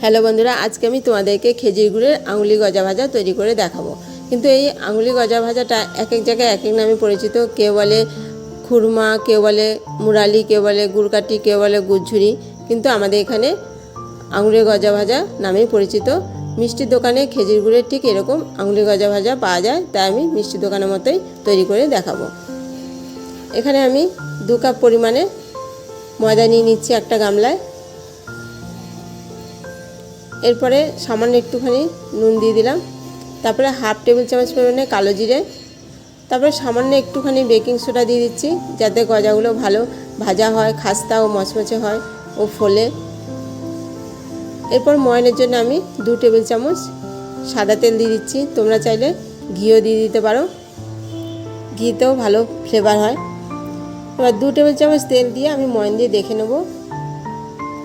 Hello বন্ধুরা, আজকে আমি তোমাদেরকে খেজুর গুড়ের আঙুলি গজা ভাজা তৈরি করে দেখাবো। কিন্তু এই আঙুলি গজা ভাজাটা এক এক জায়গায় এক এক নামে পরিচিত। কেউ বলে খুরমা, কেউ বলে মুরালি, কেউ বলে গুড়কাটি কেউ বলে গুড়ঝুরি কিন্তু আমাদের এখানে আঙুলি গজা ভাজা নামেই পরিচিত। মিষ্টির দোকানে খেজুর গুড়ের ঠিক এরকম আঙুলি গজা ভাজা পাওয়া যায়, তাই আমি মিষ্টির দোকানের মতোই তৈরি করে দেখাবো। এখানে আমি দু কাপ পরিমাণে ময়দা নিয়ে নিচ্ছি একটা গামলায়। এরপরে সামান্য একটুখানি নুন দিয়ে দিলাম। তারপরে হাফ টেবিল চামচ পরিমাণে কালো জিরে। তারপরে সামান্য একটুখানি বেকিং সোডা দিয়ে দিচ্ছি, যাতে গজাগুলো ভালো ভাজা হয়, খাস্তা ও মচমচে হয় ও ফোলে। এরপর ময়নের জন্য আমি দু টেবিল চামচ সাদা তেল দিয়ে দিচ্ছি। তোমরা চাইলে ঘিও দিয়ে দিতে পারো। ঘিতেও ভালো ফ্লেভার হয়। এবার দু টেবিল চামচ তেল দিয়ে আমি ময়ন দিয়ে দেখে নেব।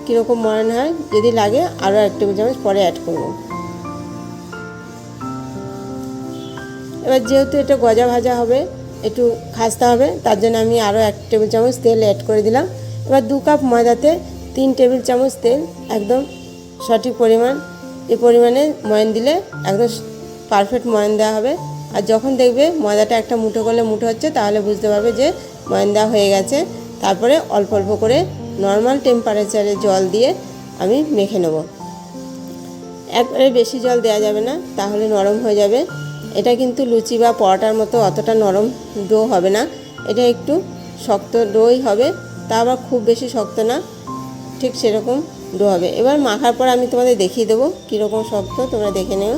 কীরকম ময়ন হয়, যদি লাগে আরও এক টেবিল চামচ পরে অ্যাড করব। এবার যেহেতু এটা গজা ভাজা হবে, একটু খাস্তা হবে, তার জন্য আমি আরও এক টেবিল চামচ তেল অ্যাড করে দিলাম। এবার দু কাপ ময়দাতে তিন টেবিল চামচ তেল, একদম সঠিক পরিমাণ, এ পরিমাণে ময়ন দিলে একদম পারফেক্ট ময়ন দেওয়া হবে। আর যখন দেখবে ময়দাটা একটা মুঠো করলে মুঠো হচ্ছে, তাহলে বুঝতে পারবে যে ময়ন দেওয়া হয়ে গেছে। তারপরে অল্প অল্প করে নর্মাল টেম্পারেচারে জল দিয়ে আমি মেখে নেব। একবারে বেশি জল দেওয়া যাবে না, তাহলে নরম হয়ে যাবে। এটা কিন্তু লুচি বা পরোটার মতো অতটা নরম ডো হবে না। এটা একটু শক্ত ডোই হবে, তা আবার খুব বেশি শক্ত না, ঠিক সেরকম ডো হবে। এবার মাখার পর আমি তোমাদের দেখিয়ে দেবো কীরকম শক্ত, তোমরা দেখে নেও।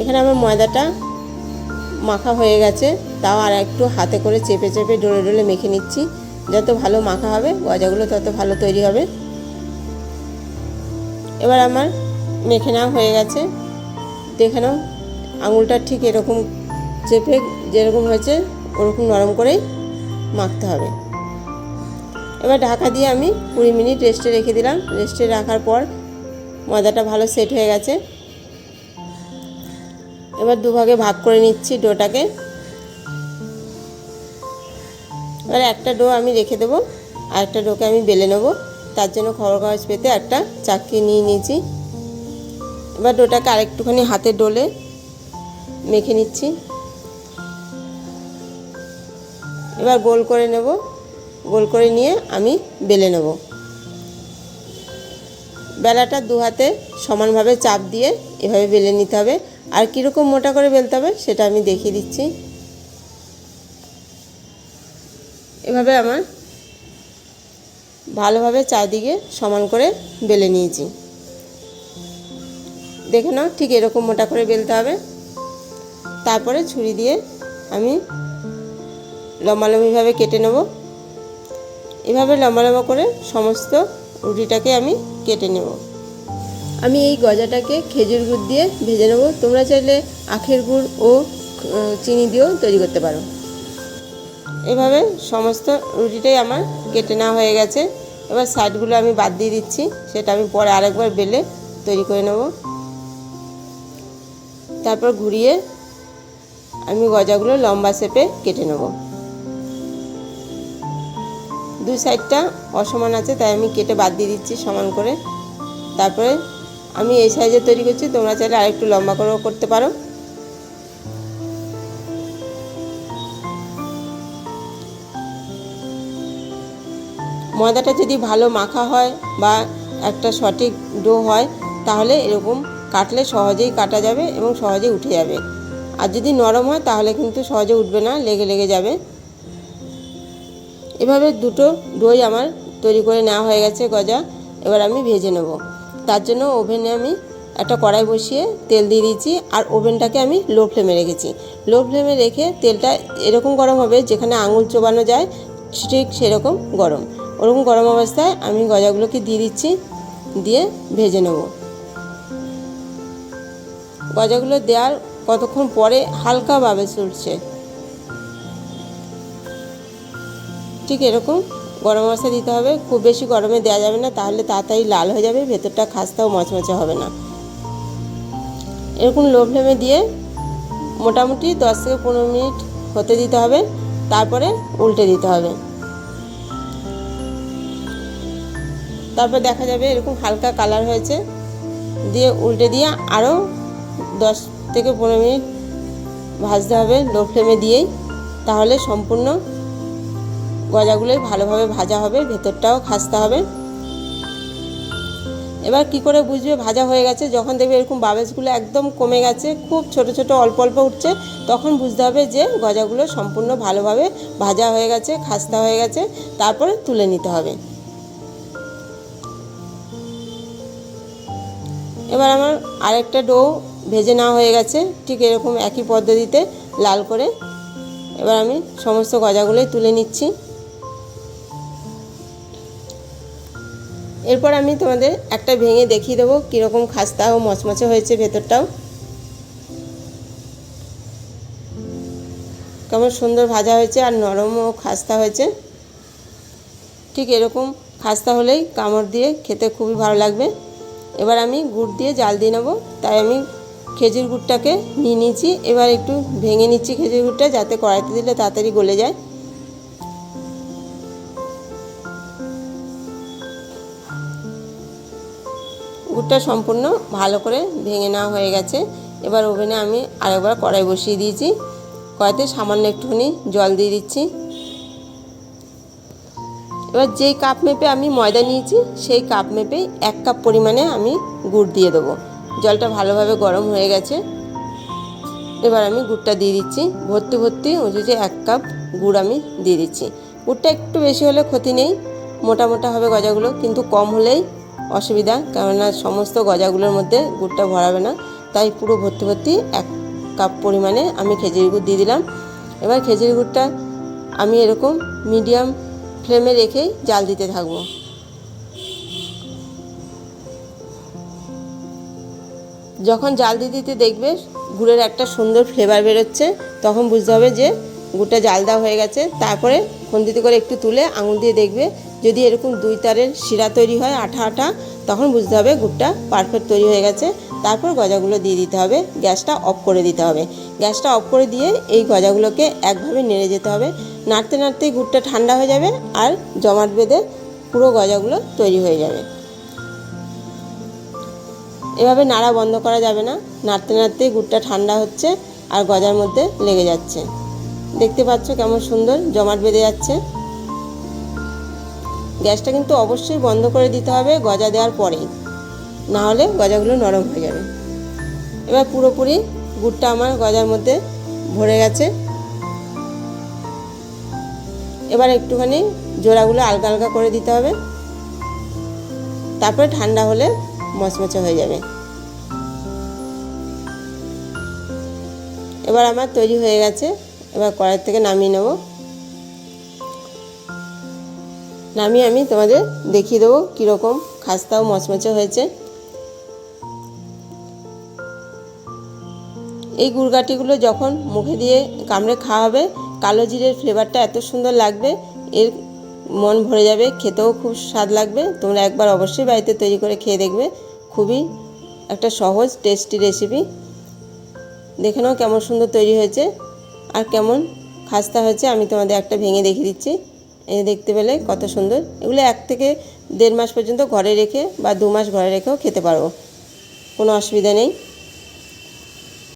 এখানে আমার ময়দাটা মাখা হয়ে গেছে, তাও আর একটু হাতে করে চেপে চেপে ডোলে ডোলে মেখে নিচ্ছি। যত ভালো মাখা হবে, গজাগুলো তত ভালো তৈরি হবে। এবার আমার মেখে নেওয়া হয়ে গেছে। দেখে নাও, আঙুলটা ঠিক এরকম চেপে যেরকম হয়েছে, ওরকম নরম করেই মাখতে হবে। এবার ঢাকা দিয়ে আমি কুড়ি মিনিট রেস্টে রেখে দিলাম। রেস্টে রাখার পর ময়দাটা ভালো সেট হয়ে গেছে। এবার দুভাগে ভাগ করে নিচ্ছি ডোটাকে। এবার একটা ডো আমি রেখে দেবো, আর একটা ডোকে আমি বেলে নেব। তার জন্য খবর কাগজ পেতে একটা চাকরি নিয়ে নিয়েছি। এবার ডোটাকে আরেকটুখানি হাতে ডোলে মেখে নিচ্ছি। এবার গোল করে নেব, গোল করে নিয়ে আমি বেলে নেব। বেলাটা দু হাতে সমানভাবে চাপ দিয়ে এভাবে বেলে নিতে হবে। আর কীরকম মোটা করে বেলতে হবে সেটা আমি দেখিয়ে দিচ্ছি। এভাবে আমার ভালোভাবে চারদিকে সমান করে বেলে নিয়েছি। দেখে নাও ঠিক এরকম মোটা করে বেলতে হবে। তারপরে ছুরি দিয়ে আমি লম্বালম্বিভাবে কেটে নেব। এভাবে লম্বা লম্বা করে সমস্ত রুটিটাকে আমি কেটে নেব। আমি এই গজাটাকে খেজুর গুড় দিয়ে ভেজে নেব। তোমরা চাইলে আখের গুড় ও চিনি দিয়েও তৈরি করতে পারো। এভাবে সমস্ত রুটিটাই আমার কেটে নেওয়া হয়ে গেছে। এবার সাইডগুলো আমি বাদ দিয়ে দিচ্ছি, সেটা আমি পরে আরেকবার বেলে তৈরি করে নেব। তারপর ঘুরিয়ে আমি গজাগুলো লম্বা শেপে কেটে নেব। দুই সাইডটা অসমান আছে, তাই আমি কেটে বাদ দিয়ে দিচ্ছি সমান করে। তারপরে আমি এই সাইজে তৈরি করছি, তোমরা চাইলে আরেকটু লম্বা করেও করতে পারো। ময়দাটা যদি ভালো মাখা হয় বা একটা সঠিক ডো হয়, তাহলে এরকম কাটলে সহজেই কাটা যাবে এবং সহজেই উঠে যাবে। আর যদি নরম হয়, তাহলে কিন্তু সহজে উঠবে না, লেগে লেগে যাবে। এভাবে দুটো ডোই আমার তৈরি করে নেওয়া হয়ে গেছে গজা। এবার আমি ভেজে নেব। তার জন্য ওভেনে আমি একটা কড়াই বসিয়ে তেল দিয়ে দিয়েছি আর ওভেনটাকে আমি লো ফ্লেমে রেখেছি। লো ফ্লেমে রেখে তেলটা এরকম গরম হবে যেখানে আঙুল চোবানো যায়, ঠিক সেরকম গরম। ওরকম গরম অবস্থায় আমি গজাগুলোকে দিয়ে দিচ্ছি, দিয়ে ভেজে নেব। গজাগুলো দেওয়ার কতক্ষণ পরে হালকাভাবে চুলছে। ঠিক এরকম গরম মশলা দিতে হবে। খুব বেশি গরমে দেওয়া যাবে না, তাহলে তাড়াতাড়ি লাল হয়ে যাবে, ভেতরটা খাস্তাও মচমচে হবে না। এরকম লো ফ্লেমে দিয়ে মোটামুটি দশ থেকে পনেরো মিনিট হতে দিতে হবে, তারপরে উল্টে দিতে হবে। তারপর দেখা যাবে এরকম হালকা কালার হয়েছে। দিয়ে উল্টে দিয়ে আরও দশ থেকে পনেরো মিনিট ভাজতে হবে লো ফ্লেমে দিয়েই। তাহলে সম্পূর্ণ গজাগুলোই ভালোভাবে ভাজা হবে, ভেতরটাও খাসতে হবে। এবার কি করে বুঝবে ভাজা হয়ে গেছে? যখন দেখবে এরকম বাবেজগুলো একদম কমে গেছে, খুব ছোট ছোট অল্প অল্প উঠছে, তখন বুঝতে হবে যে গজাগুলো সম্পূর্ণ ভালোভাবে ভাজা হয়ে গেছে, খাস্তা হয়ে গেছে, তারপরে তুলে নিতে হবে। এবার আমার আরেকটা ডো ভেজে নেওয়া হয়ে গেছে, ঠিক এরকম একই পদ্ধতিতে লাল করে। এবার আমি সমস্ত গজাগুলোই তুলে নিচ্ছি। এরপর আমি তোমাদের একটা ভেঙে দেখিয়ে দেবো কীরকম খাস্তা ও মচমচে হয়েছে ভেতরটাও। কেমন সুন্দর ভাজা হয়েছে আর নরম ও খাস্তা হয়েছে। ঠিক এরকম খাস্তা হলেই কামড় দিয়ে খেতে খুবই ভালো লাগবে। এবার আমি গুড় দিয়ে জাল দিয়ে নেব। তাই আমি খেজুর গুড়টাকে নিয়ে নিয়েছি। এবার একটু ভেঙে নিচ্ছি খেজুর গুড়টা যাতে কড়াইতে দিলে তাড়াতাড়ি গলে যায়। গুড়টা সম্পূর্ণ ভালো করে ভেঙে নেওয়া হয়ে গেছে। এবার ওভেনে আমি আরেকবার কড়াই বসিয়ে দিয়েছি। কড়াইতে সামান্য একটুখানি জল দিয়ে দিচ্ছি। এবার যেই কাপ মেপে আমি ময়দা নিয়েছি, সেই কাপ মেপেই এক কাপ পরিমাণে আমি গুড় দিয়ে দেবো। জলটা ভালোভাবে গরম হয়ে গেছে। এবার আমি গুড়টা দিয়ে দিচ্ছি। ভর্তি ভর্তি যে এক কাপ গুড় আমি দিয়ে দিচ্ছি। গুড়টা একটু বেশি হলে ক্ষতি নেই, মোটা মোটা হবে গজাগুলো, কিন্তু কম হলেই অসুবিধা, কেননা সমস্ত গজাগুলোর মধ্যে গুড়টা ভরাবে না। তাই পুরো ভর্তি ভর্তি এক কাপ পরিমাণে আমি খেজুরি গুড় দিয়ে দিলাম। এবার খেজুরি গুড়টা আমি এরকম মিডিয়াম ফ্লেমে রেখেই জাল দিতে থাকব। যখন জাল দিতে দিতে দেখবে গুড়ের একটা সুন্দর ফ্লেভার বেরোচ্ছে, তখন বুঝতে হবে যে গুড়টা জাল দেওয়া হয়ে গেছে। তারপরে খন্দিতে করে একটু তুলে আঙুল দিয়ে দেখবে যদি এরকম দুই তারের শিরা তৈরি হয় আঠা আঠা, তখন বুঝতে হবে গুড়টা পারফেক্ট তৈরি হয়ে গেছে। তারপর গজাগুলো দিয়ে দিতে হবে, গ্যাসটা অফ করে দিতে হবে। গ্যাসটা অফ করে দিয়ে এই গজাগুলোকে একভাবে নেড়ে যেতে হবে। নাড়তে নাড়তেই গুড়টা ঠান্ডা হয়ে যাবে আর জমাট বেঁধে পুরো গজাগুলো তৈরি হয়ে যাবে। এভাবে নাড়া বন্ধ করা যাবে না। নাড়তে নাড়তেই গুড়টা ঠান্ডা হচ্ছে আর গজার মধ্যে লেগে যাচ্ছে। দেখতে পাচ্ছ কেমন সুন্দর জমাট বেঁধে যাচ্ছে। গ্যাসটা কিন্তু অবশ্যই বন্ধ করে দিতে হবে গজা দেওয়ার পরেই না হলে গজাগুলো নরম হয়ে যাবে। এবার পুরোপুরি গুড়টা আমার গজার মধ্যে ভরে গেছে। এবার একটুখানি জোড়াগুলো আলগা আলগা করে দিতে হবে। তারপরে ঠান্ডা হলে মচমচে হয়ে যাবে। এবার আমার তৈরি হয়ে গেছে। এবার কড়াই থেকে নামিয়ে নেব। নামিয়ে আমি তোমাদের দেখিয়ে দেবো কীরকম খাস্তাও মচমচে হয়েছে। এই গুড়গাটিগুলো যখন মুখে দিয়ে কামড়ে খাওয়া হবে কালো জিরের ফ্লেভারটা এত সুন্দর লাগবে, এর মন ভরে যাবে, খেতেও খুব স্বাদ লাগবে। তোমরা একবার অবশ্যই বাড়িতে তৈরি করে খেয়ে দেখবে, খুবই একটা সহজ টেস্টি রেসিপি দেখে নাও কেমন সুন্দর তৈরি হয়েছে, আর কেমন খাস্তা হয়েছে, আমি তোমাদের একটা ভেঙে দেখিয়ে দিচ্ছি। এই দেখতে পেলে কত সুন্দর, এগুলো এক থেকে দেড় মাস পর্যন্ত ঘরে রেখে বা দু মাস ঘরে রেখেও খেতে পারব কোনো অসুবিধা নেই।